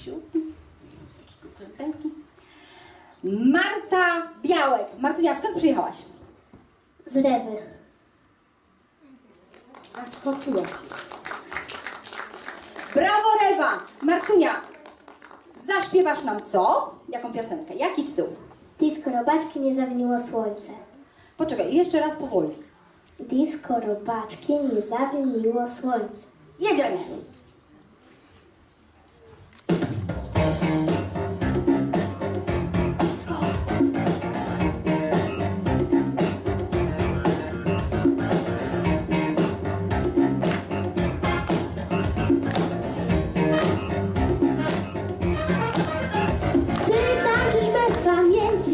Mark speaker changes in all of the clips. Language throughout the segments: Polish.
Speaker 1: Psiu. Takie kumpelki. Marta Białek. Martunia, skąd przyjechałaś?
Speaker 2: Z Rewy.
Speaker 1: Zaskoczyłaś. Brawo, Rewa! Martunia, zaśpiewasz nam co? Jaką piosenkę? Jaki tytuł?
Speaker 2: Disco robaczki nie zawiniło słońce.
Speaker 1: Poczekaj, jeszcze raz powoli.
Speaker 2: Disco robaczki nie zawiniło słońce.
Speaker 1: Jedziemy!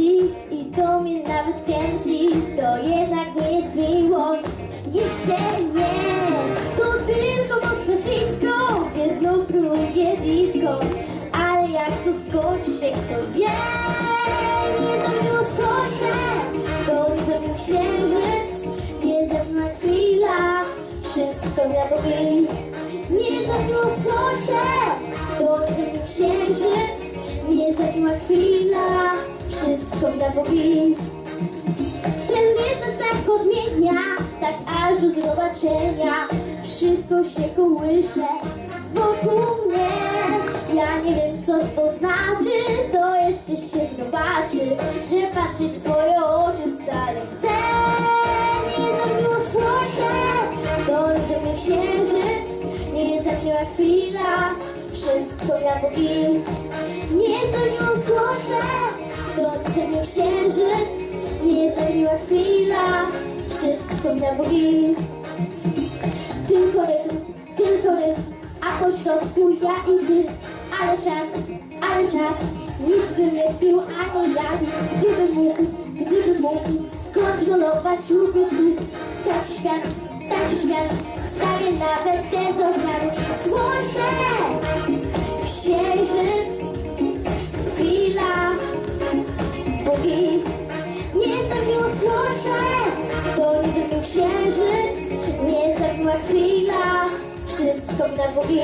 Speaker 2: I to mnie nawet kręci. To jednak nie jest miłość, jeszcze nie. To tylko mocne fisko, gdzie znów króluje disco. Ale jak to skończy się, kto wie? Nie zabiło słońce, to nie zabił księżyc. Nie zabiła chwila, wszystko bogi. Nie zabiło słońce, to nie zabił księżyc. Nie zabiła chwila, wszystko na bogi. Ten biznes tak odmienia, tak aż do zobaczenia. Wszystko się kołysze wokół mnie. Ja nie wiem co to znaczy, to jeszcze się zobaczy. Że patrzeć twoje oczy stale chcę. Nie zabiło słońce, to zabił księżyc. Nie zabiła chwila, wszystko na bogi. Nie zabiło słońce, zabił księżyc. Nie zabiła chwila, wszystko bogi. Tylko rytm, tylko rytm, a po środku ja i ty. Ale czad, ale czad, nic bym nie pił ani jadł. Gdybym mógł, gdybym mógł kontrolować ruchy słów. Tak świat, tak świat, wstaje nawet ten co. Słońce, wszystko na bogi.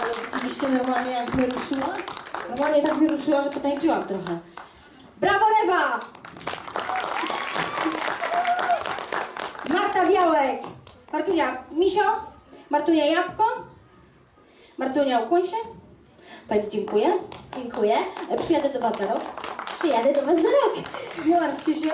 Speaker 1: Ale rzeczywiście normalnie jak mnie ruszyła. Normalnie tak mnie ruszyła, że potańczyłam trochę. Brawo, Rewa! Marta Białek. Martunia, Misio. Martunia, Jabłko. Martunia, ukłoń się. Powiedz dziękuję.
Speaker 2: Dziękuję.
Speaker 1: E, Przyjadę do Was za rok.
Speaker 2: Przyjadę do Was za rok.
Speaker 1: Nie martwcie się.